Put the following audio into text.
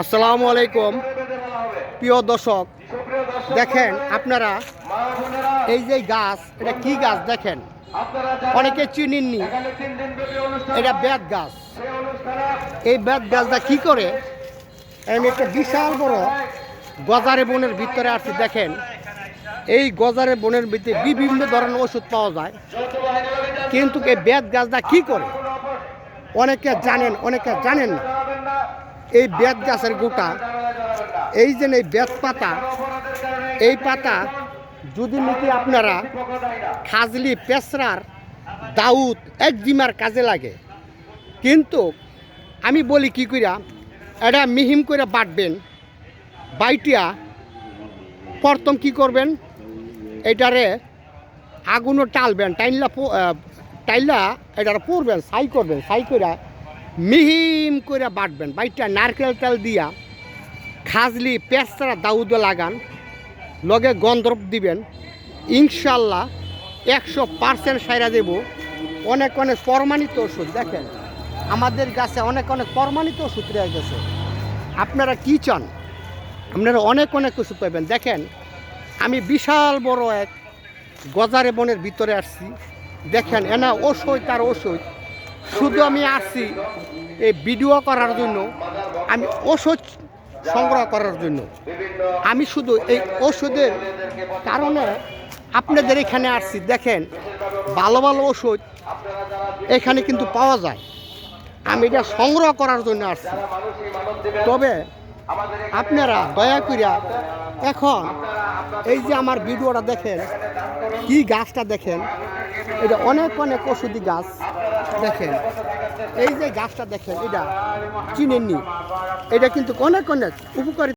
আসসালামু আলাইকুম। প্রিয় দর্শক, দেখেন আপনারা এই যে গাছ, এটা কি গাছ দেখেন? অনেকে চিনেননি। এটা বেত গাছ। এই বেত গাছটা কি করে? আমি একটা বিশাল বড় গজারে বনের ভিতরে আসছি দেখেন। এই গজারে বনের ভিতরে বিভিন্ন ধরনের ওষুধ পাওয়া যায়। কিন্তু এই বেত গাছটা কি করে? অনেকে জানেন অনেকে জানেন না। এই বেত গাছের গোটা এই যে এই বেত পাতা এই পাতা যদি নাকি আপনারা খাজলি পেসরার দাউদ একজিমার কাজে লাগে। কিন্তু আমি বলি কি কইরা এটা মিহিম করে বাটবেন বাইটিয়া প্রথম কি করবেন এটারে আগুনও টালবেন টাইলা আহ, টাইল্লা এটার পরবেন সাই করবেন সাই করে মিহিম করে বাটবেন বাইটা নারকেল তেল দিয়া, খাজলি পেঁচড়া দাউদও লাগান, লগে গন্ধর্ব দিবেন ইনশাল্লাহ একশো পার্সেন্ট সাইরা দেব। অনেক অনেক প্রমাণিত ওষুধ, দেখেন, আমাদের গাছে অনেক অনেক প্রমাণিত ওষুধ রয়ে গেছে। আপনারা কি চান? আপনারা অনেক অনেক ওষুধ পাবেন। দেখেন, আমি বিশাল বড় এক গজারে বনের ভিতরে আসছি। দেখেন, এনা ওষুধ তার ওষুধ। শুধু আমি আসছি এই ভিডিও করার জন্য, আমি ওষুধ সংগ্রহ করার জন্য। আমি শুধু এই ওষুধের কারণে আপনাদের এখানে আসছি। দেখেন, ভালো ভালো ওষুধ এখানে কিন্তু পাওয়া যায়। আমি এটা সংগ্রহ করার জন্য আসছি। তবে আপনারা দয়া করিয়া এখন এই যে আমার ভিডিওটা দেখেন কি গাছটা দেখেন এটা অনেক অনেক ওষুধি গাছ দেখেন। এই যে গাছটা দেখেন এটা চিনেননি। এটা কিন্তু অনেক অনেক উপকারী